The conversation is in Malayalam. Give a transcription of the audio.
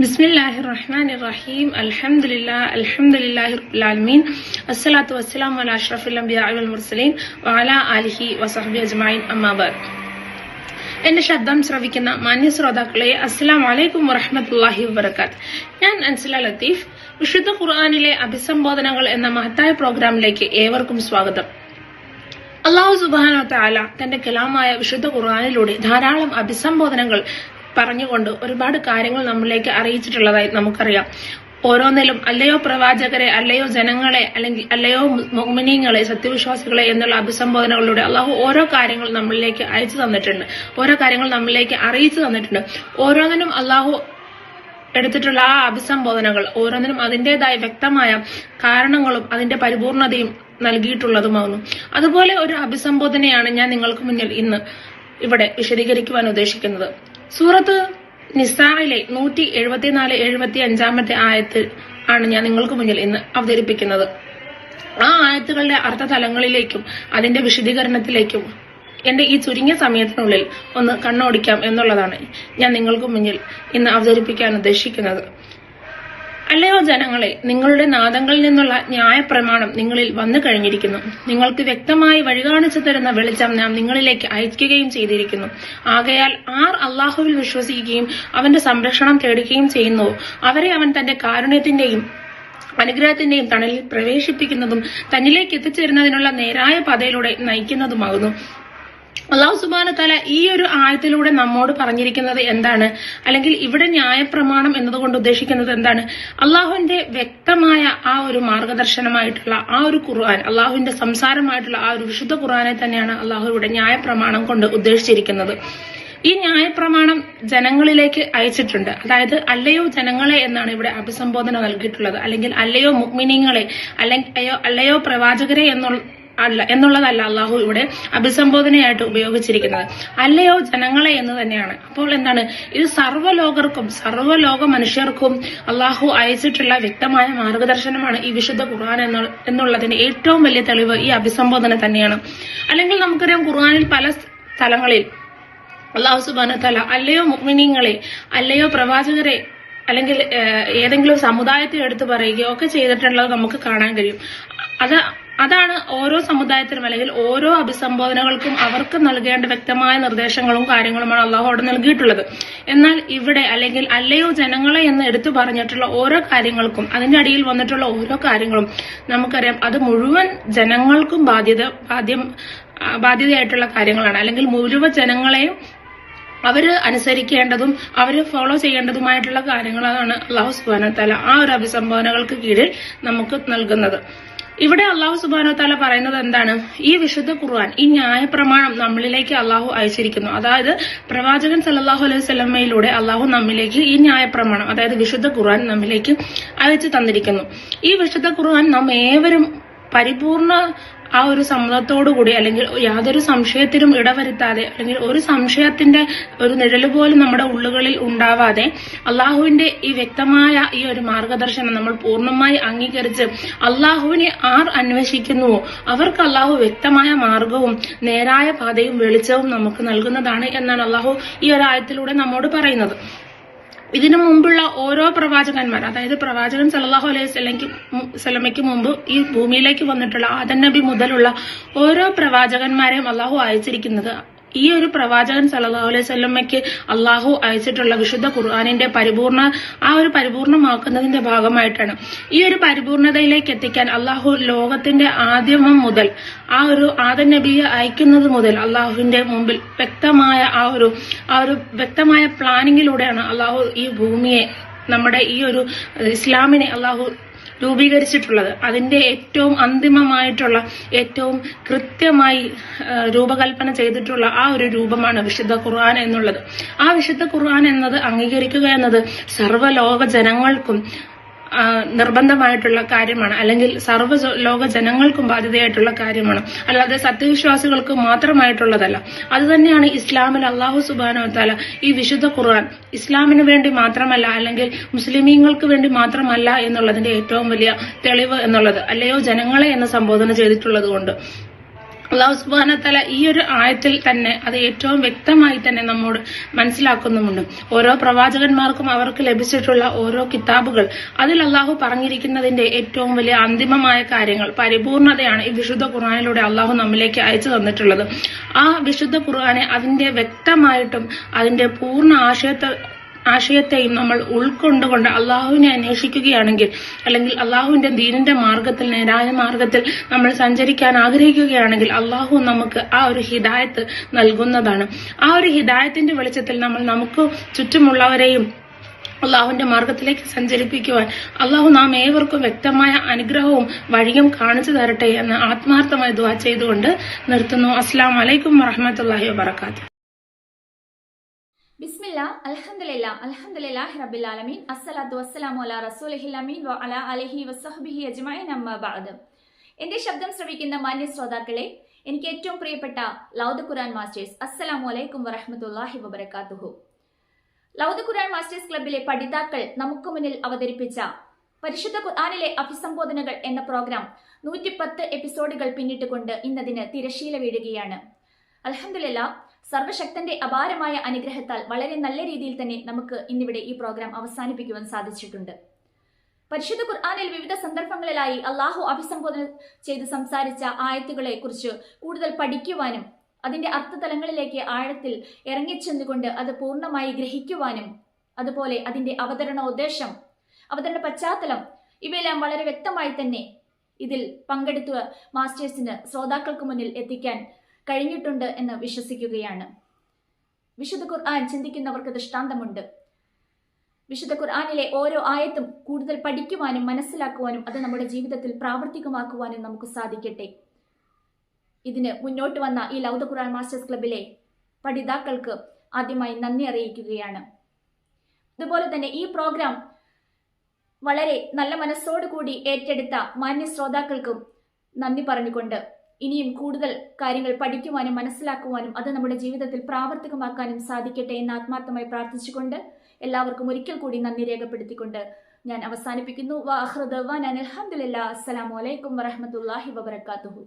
ബിസ്മില്ലാഹി റഹ്മാൻ റഹീം അൽഹംദുലില്ലാ അൽഹംദുലില്ലാഹി റബ്ബിലാലമീൻ അസ്സലാത്തു വസ്സലാം അല അഷ്റഫുൽ അംബിയാ വൽ മുർസലീൻ വഅല ആലിഹി വസഹ്ബി അജ്മഈൻ. അമ്മാബാദ് എന്റെ ശബ്ദം ശ്രവിക്കുന്ന മാന്യ ശ്രോതാക്കളെ അസ്സലാം വലൈക്കും വറഹമത്തല്ലാഹി വബർക്കാത്ത് ഞാൻ അൻസല ലത്തീഫ് വിശുദ്ധ ഖുർആാനിലെ അഭിസംബോധനകൾ എന്ന മഹത്തായ പ്രോഗ്രാമിലേക്ക് ഏവർക്കും സ്വാഗതം. അള്ളാഹു സുബാന താല തന്റെ കലാമായ വിശുദ്ധ ഖുർആാനിലൂടെ ധാരാളം അഭിസംബോധനകൾ പറഞ്ഞുകൊണ്ട് ഒരുപാട് കാര്യങ്ങൾ നമ്മളിലേക്ക് അറിയിച്ചിട്ടുള്ളതായി നമുക്കറിയാം. ഓരോന്നിലും അല്ലയോ പ്രവാചകരെ അല്ലയോ ജനങ്ങളെ അല്ലെങ്കിൽ അല്ലയോ മുഗ്മിനീങ്ങളെ സത്യവിശ്വാസികളെ എന്നുള്ള അഭിസംബോധനകളിലൂടെ അള്ളാഹു ഓരോ കാര്യങ്ങൾ നമ്മളിലേക്ക് അയച്ചു തന്നിട്ടുണ്ട്. ഓരോ കാര്യങ്ങൾ നമ്മളിലേക്ക് അറിയിച്ചു തന്നിട്ടുണ്ട്. ഓരോന്നിനും അള്ളാഹു എടുത്തിട്ടുള്ള ആ അഭിസംബോധനകൾ ഓരോന്നിനും അതിന്റെതായ വ്യക്തമായ കാരണങ്ങളും അതിന്റെ പരിപൂർണതയും നൽകിയിട്ടുള്ളതുമാകുന്നു അതുപോലെ ഒരു അഭിസംബോധനയാണ് ഞാൻ നിങ്ങൾക്ക് മുന്നിൽ ഇന്ന് ഇവിടെ വിശദീകരിക്കുവാൻ ഉദ്ദേശിക്കുന്നത്. സൂറത്ത് നിസാറിലെ നൂറ്റി എഴുപത്തിനാല് എഴുപത്തി അഞ്ചാമത്തെ ആയത്ത് ആണ് ഞാൻ നിങ്ങൾക്ക് മുന്നിൽ ഇന്ന് അവതരിപ്പിക്കുന്നത്. ആ ആയത്തുകളുടെ അർത്ഥതലങ്ങളിലേക്കും അതിന്റെ വിശദീകരണത്തിലേക്കും എന്റെ ഈ ചുരുങ്ങിയ സമയത്തിനുള്ളിൽ ഒന്ന് കണ്ണോടിക്കാം എന്നുള്ളതാണ് ഞാൻ നിങ്ങൾക്ക് മുന്നിൽ ഇന്ന് അവതരിപ്പിക്കാൻ ഉദ്ദേശിക്കുന്നത്. അല്ലയോ ജനങ്ങളെ നിങ്ങളുടെ നാദങ്ങളിൽ നിന്നുള്ള ന്യായപ്രമാണം നിങ്ങളിൽ വന്നു കഴിഞ്ഞിരിക്കുന്നു. നിങ്ങൾക്ക് വ്യക്തമായി വഴികാണിച്ചു തരുന്ന വെളിച്ചം നാം നിങ്ങളിലേക്ക് അയക്കുകയും ചെയ്തിരിക്കുന്നു. ആകയാൽ ആർ അള്ളാഹുവിൽ വിശ്വസിക്കുകയും അവന്റെ സംരക്ഷണം തേടുകയും ചെയ്യുന്നു. അവരെ അവൻ തന്റെ കാരുണ്യത്തിന്റെയും അനുഗ്രഹത്തിന്റെയും തണലിൽ പ്രവേശിപ്പിക്കുന്നതും തന്നിലേക്ക് എത്തിച്ചേരുന്നതിനുള്ള നേരായ പാതയിലൂടെ നയിക്കുന്നതുമാകുന്നു. അള്ളാഹു സുബാന തല ഈ ഒരു ആയത്തിലൂടെ നമ്മോട് പറഞ്ഞിരിക്കുന്നത് എന്താണ്? അല്ലെങ്കിൽ ഇവിടെ ന്യായപ്രമാണം എന്നതുകൊണ്ട് ഉദ്ദേശിക്കുന്നത് എന്താണ്? അള്ളാഹുവിന്റെ വ്യക്തമായ ആ ഒരു മാർഗദർശനമായിട്ടുള്ള ആ ഒരു ഖുർആൻ അള്ളാഹുവിന്റെ സംസാരമായിട്ടുള്ള ആ ഒരു വിശുദ്ധ ഖുർആനെ തന്നെയാണ് അള്ളാഹു ഇവിടെ ന്യായപ്രമാണം കൊണ്ട് ഉദ്ദേശിച്ചിരിക്കുന്നത്. ഈ ന്യായപ്രമാണം ജനങ്ങളിലേക്ക് അയച്ചിട്ടുണ്ട്. അതായത് അല്ലയോ ജനങ്ങളെ എന്നാണ് ഇവിടെ അഭിസംബോധന നൽകിയിട്ടുള്ളത്. അല്ലെങ്കിൽ അല്ലയോ മുഗ്മിനിങ്ങളെ അല്ലെങ്കിൽ അല്ലയോ പ്രവാചകരെ എന്നുള്ള അല്ല എന്നുള്ളതല്ല അള്ളാഹു ഇവിടെ അഭിസംബോധനയായിട്ട് ഉപയോഗിച്ചിരിക്കുന്നത്. അല്ലയോ ജനങ്ങളെ എന്ന് തന്നെയാണ്. അപ്പോൾ എന്താണ്? ഇത് സർവലോകർക്കും സർവലോക മനുഷ്യർക്കും അള്ളാഹു അയച്ചിട്ടുള്ള വ്യക്തമായ മാർഗദർശനമാണ് ഈ വിശുദ്ധ ഖുർആൻ എന്നുള്ളതിന്റെ ഏറ്റവും വലിയ തെളിവ് ഈ അഭിസംബോധന തന്നെയാണ്. അല്ലെങ്കിൽ നമുക്കറിയാം ഖുർആനിൽ പല സ്ഥലങ്ങളിൽ അള്ളാഹു സുബാന തല അല്ലയോ മുഗ്മിനിങ്ങളെ അല്ലയോ പ്രവാചകരെ അല്ലെങ്കിൽ ഏതെങ്കിലും സമുദായത്തെ എടുത്തു പറയുകയോ ഒക്കെ ചെയ്തിട്ടുള്ളത് നമുക്ക് കാണാൻ കഴിയും. അത് അതാണ് ഓരോ സമുദായത്തിനും അല്ലെങ്കിൽ ഓരോ അഭിസംബോധനകൾക്കും അവർക്ക് നൽകേണ്ട വ്യക്തമായ നിർദ്ദേശങ്ങളും കാര്യങ്ങളുമാണ് അള്ളാഹു അവിടെ നൽകിയിട്ടുള്ളത്. എന്നാൽ ഇവിടെ അല്ലെങ്കിൽ അല്ലയോ ജനങ്ങളെ എന്ന് എടുത്തു പറഞ്ഞിട്ടുള്ള ഓരോ കാര്യങ്ങൾക്കും അതിന്റെ അടിയിൽ വന്നിട്ടുള്ള ഓരോ കാര്യങ്ങളും നമുക്കറിയാം അത് മുഴുവൻ ജനങ്ങൾക്കും ബാധ്യത ബാധ്യം ബാധ്യതയായിട്ടുള്ള കാര്യങ്ങളാണ്. അല്ലെങ്കിൽ മുഴുവൻ ജനങ്ങളെയും അവർ അനുസരിക്കേണ്ടതും അവർ ഫോളോ ചെയ്യേണ്ടതുമായിട്ടുള്ള കാര്യങ്ങളാണ് അള്ളാഹു സുബാന തല ആ ഒരു അഭിസംബോധനകൾക്ക് കീഴിൽ നമുക്ക് നൽകുന്നത്. ഇവിടെ അള്ളാഹു സുബാനോ താല പറയുന്നത് എന്താണ്? ഈ വിശുദ്ധ ഖുർആൻ ഈ ന്യായപ്രമാണം നമ്മളിലേക്ക് അള്ളാഹു അയച്ചിരിക്കുന്നു. അതായത് പ്രവാചകൻ സല്ലാഹു അലൈഹി സ്വലമയിലൂടെ അള്ളാഹു നമ്മിലേക്ക് ഈ ന്യായപ്രമാണം അതായത് വിശുദ്ധ ഖുർആൻ നമ്മിലേക്ക് അയച്ചു തന്നിരിക്കുന്നു. ഈ വിശുദ്ധ ഖുർആൻ നാം ഏവരും പരിപൂർണ ആ ഒരു സമ്മതത്തോടു കൂടി അല്ലെങ്കിൽ യാതൊരു സംശയത്തിനും ഇടവരുത്താതെ അല്ലെങ്കിൽ ഒരു സംശയത്തിന്റെ ഒരു നിഴൽ പോലും നമ്മുടെ ഉള്ളുകളിൽ ഉണ്ടാവാതെ അള്ളാഹുവിന്റെ ഈ വ്യക്തമായ ഈ ഒരു മാർഗദർശനം നമ്മൾ പൂർണമായി അംഗീകരിച്ച് അള്ളാഹുവിനെ ആർ അന്വേഷിക്കുന്നുവോ അവർക്ക് അള്ളാഹു വ്യക്തമായ മാർഗവും നേരായ പാതയും വെളിച്ചവും നമുക്ക് നൽകുന്നതാണ് എന്നാണ് അള്ളാഹു ഈ ഒരു ആയത്തിലൂടെ നമ്മോട് പറയുന്നത്. ഇതിനു മുമ്പുള്ള ഓരോ പ്രവാചകന്മാർ അതായത് പ്രവാചകൻ സല്ലാഹു അലൈഹി സ്വലമയ്ക്ക് മുമ്പ് ഈ ഭൂമിയിലേക്ക് വന്നിട്ടുള്ള ആദൻ നബി മുതലുള്ള ഓരോ പ്രവാചകന്മാരെയും അള്ളാഹു അയച്ചിരിക്കുന്നത് ഈ ഒരു പ്രവാചകൻ സല്ലാഹു അലൈഹി സ്വല്ലമ്മയ്ക്ക് അള്ളാഹു അയച്ചിട്ടുള്ള വിശുദ്ധ ഖുർആാനിന്റെ പരിപൂർണ ആ ഒരു പരിപൂർണമാക്കുന്നതിന്റെ ഭാഗമായിട്ടാണ്. ഈ ഒരു പരിപൂർണതയിലേക്ക് എത്തിക്കാൻ അള്ളാഹു ലോകത്തിന്റെ ആദ്യമം മുതൽ ആ ഒരു ആദ നബിയെ അയക്കുന്നത് മുതൽ അള്ളാഹുവിന്റെ മുമ്പിൽ വ്യക്തമായ ആ ഒരു ആ ഒരു വ്യക്തമായ പ്ലാനിങ്ങിലൂടെയാണ് അള്ളാഹു ഈ ഭൂമിയെ നമ്മുടെ ഈ ഒരു ഇസ്ലാമിനെ അള്ളാഹു രൂപീകരിച്ചിട്ടുള്ളത്. അതിന്റെ ഏറ്റവും അന്തിമമായിട്ടുള്ള ഏറ്റവും കൃത്യമായി രൂപകൽപ്പന ചെയ്തിട്ടുള്ള ആ ഒരു രൂപമാണ് വിശുദ്ധ ഖുർആൻ എന്നുള്ളത്. ആ വിശുദ്ധ ഖുർആൻ എന്നത് അംഗീകരിക്കുക എന്നത് സർവലോക ജനങ്ങൾക്കും നിർബന്ധമായിട്ടുള്ള കാര്യമാണ്. അല്ലെങ്കിൽ സർവ ലോക ജനങ്ങൾക്കും ബാധ്യതയായിട്ടുള്ള കാര്യമാണ്. അല്ലാതെ സത്യവിശ്വാസികൾക്ക് മാത്രമായിട്ടുള്ളതല്ല. അത് തന്നെയാണ് ഇസ്ലാമിൽ അള്ളാഹു സുബാനോത്താല താല ഈ വിശുദ്ധ ഖുർആൻ. ഇസ്ലാമിന് വേണ്ടി മാത്രമല്ല അല്ലെങ്കിൽ മുസ്ലിമീങ്ങൾക്ക് വേണ്ടി മാത്രമല്ല എന്നുള്ളതിന്റെ ഏറ്റവും വലിയ തെളിവ് എന്നുള്ളത്. അല്ലയോ ജനങ്ങളെ എന്ന് സംബോധന ചെയ്തിട്ടുള്ളത് കൊണ്ട് അള്ളാഹു സുബാനത്തല ഈ ഒരു ആയത്തിൽ തന്നെ അത് ഏറ്റവും വ്യക്തമായി തന്നെ നമ്മോട് മനസ്സിലാക്കുന്നുമുണ്ട്. ഓരോ പ്രവാചകന്മാർക്കും അവർക്ക് ലഭിച്ചിട്ടുള്ള ഓരോ കിതാബുകൾ. അതിൽ അള്ളാഹു പറഞ്ഞിരിക്കുന്നതിന്റെ ഏറ്റവും വലിയ അന്തിമമായ കാര്യങ്ങൾ പരിപൂർണതയാണ് ഈ വിശുദ്ധ ഖുർആാനിലൂടെ അള്ളാഹു നമ്മിലേക്ക് അയച്ചു തന്നിട്ടുള്ളത്. ആ വിശുദ്ധ ഖുർആാനെ അതിന്റെ വ്യക്തമായിട്ടും അതിന്റെ പൂർണ ആശയത്തെ ആശയത്തെയും നമ്മൾ ഉൾക്കൊണ്ടുകൊണ്ട് അള്ളാഹുവിനെ അന്വേഷിക്കുകയാണെങ്കിൽ അല്ലെങ്കിൽ അള്ളാഹുവിന്റെ ദീനിന്റെ മാർഗത്തിൽ നേരായ മാർഗത്തിൽ നമ്മൾ സഞ്ചരിക്കാൻ ആഗ്രഹിക്കുകയാണെങ്കിൽ അള്ളാഹു നമുക്ക് ആ ഒരു ഹിദായത്ത് നൽകുന്നതാണ്. ആ ഒരു ഹിദായത്തിന്റെ വെളിച്ചത്തിൽ നമ്മൾ നമുക്ക് ചുറ്റുമുള്ളവരെയും അള്ളാഹുവിന്റെ മാർഗത്തിലേക്ക് സഞ്ചരിപ്പിക്കുവാൻ അള്ളാഹു നാം ഏവർക്കും വ്യക്തമായ അനുഗ്രഹവും വഴിയും കാണിച്ചു തരട്ടെ എന്ന് ആത്മാർത്ഥമായി ദുവാ ചെയ്തുകൊണ്ട് നിർത്തുന്നു. അസ്സാം വലൈക്കും വറഹമത്തല്ലാഹി വാബർക്കാത്തു ബിസ്മില്ല അൽഹംദുലില്ലാ അൽഹംദുലില്ലാഹി റബ്ബിൽ ആലമീൻ. അസ്സലാത്തു വസ്സലാമു അലാ റസൂലിഹിൽ അമീൻ വ അലാ അലിഹി വസ്സഹ്ബിഹി അജ്മഈൻ. അമ്മ ബഅദ്. എന്റെ ശബ്ദം ശ്രവിക്കുന്ന മാന്യ ശ്രോതാക്കളെ എനിക്ക് ഏറ്റവും പ്രിയപ്പെട്ട ലൗദ് ഖുർആൻ മാസ്റ്റേഴ്സ് അസ്സലാമു അലൈക്കും വറഹ്മത്തുള്ളാഹി വബറകാതുഹു ലൗദ് ഖുർആൻ മാസ്റ്റേഴ്സ് ക്ലബിലെ പഠിതാക്കൾ നമുക്ക് മുന്നിൽ അവതരിപ്പിച്ച പരിശുദ്ധ ഖുർആനിലെ അഭിസംബോധനകൾ എന്ന പ്രോഗ്രാം നൂറ്റിപ്പത്ത് എപ്പിസോഡുകൾ പിന്നിട്ടുകൊണ്ട് ഇന്നതിന് തിരശീല വീഴുകയാണ്. അൽഹംദുലില്ലാ സർവശക്തന്റെ അപാരമായ അനുഗ്രഹത്താൽ വളരെ നല്ല രീതിയിൽ തന്നെ നമുക്ക് ഇന്നിവിടെ ഈ പ്രോഗ്രാം അവസാനിപ്പിക്കുവാൻ സാധിച്ചിട്ടുണ്ട്. പരിശുദ്ധ ഖുർആാനിൽ വിവിധ സന്ദർഭങ്ങളിലായി അള്ളാഹു അഭിസംബോധന ചെയ്ത് സംസാരിച്ച ആയത്തുകളെ കുറിച്ച് കൂടുതൽ പഠിക്കുവാനും അതിന്റെ അർത്ഥതലങ്ങളിലേക്ക് ആഴത്തിൽ ഇറങ്ങിച്ചെന്നുകൊണ്ട് അത് പൂർണമായി ഗ്രഹിക്കുവാനും അതുപോലെ അതിന്റെ അവതരണ അവതരണോദ്ദേശം അവതരണ പശ്ചാത്തലം ഇവയെല്ലാം വളരെ വ്യക്തമായി തന്നെ ഇതിൽ പങ്കെടുത്ത മാസ്റ്റേഴ്സിന് ശ്രോതാക്കൾക്ക് മുന്നിൽ എത്തിക്കാൻ കഴിഞ്ഞിട്ടുണ്ട് എന്ന് വിശ്വസിക്കുകയാണ്. വിശുദ്ധ ഖുർആൻ ചിന്തിക്കുന്നവർക്ക് ദൃഷ്ടാന്തമുണ്ട്. വിശുദ്ധ ഖുർആാനിലെ ഓരോ ആയത്തും കൂടുതൽ പഠിക്കുവാനും മനസ്സിലാക്കുവാനും അത് നമ്മുടെ ജീവിതത്തിൽ പ്രാവർത്തികമാക്കുവാനും നമുക്ക് സാധിക്കട്ടെ. ഇതിന് മുന്നോട്ട് വന്ന ഈ ലൗദ ഖുർആൻ മാസ്റ്റേഴ്സ് ക്ലബിലെ പഠിതാക്കൾക്ക് ആദ്യമായി നന്ദി അറിയിക്കുകയാണ്. അതുപോലെ തന്നെ ഈ പ്രോഗ്രാം വളരെ നല്ല മനസ്സോടുകൂടി ഏറ്റെടുത്ത മാന്യ ശ്രോതാക്കൾക്കും നന്ദി പറഞ്ഞുകൊണ്ട് ഇനിയും കൂടുതൽ കാര്യങ്ങൾ പഠിക്കുവാനും മനസ്സിലാക്കുവാനും അത് നമ്മുടെ ജീവിതത്തിൽ പ്രാവർത്തികമാക്കാനും സാധിക്കട്ടെ എന്ന് ആത്മാർത്ഥമായി പ്രാർത്ഥിച്ചുകൊണ്ട് എല്ലാവർക്കും ഒരിക്കൽ കൂടി നന്ദി രേഖപ്പെടുത്തിക്കൊണ്ട് ഞാൻ അവസാനിപ്പിക്കുന്നു. വാഹൃദവാൻ അലഹമുല്ല അസ്സലാമു അലൈക്കും വറഹമത്തല്ലാഹി വബർക്കാത്തുഹു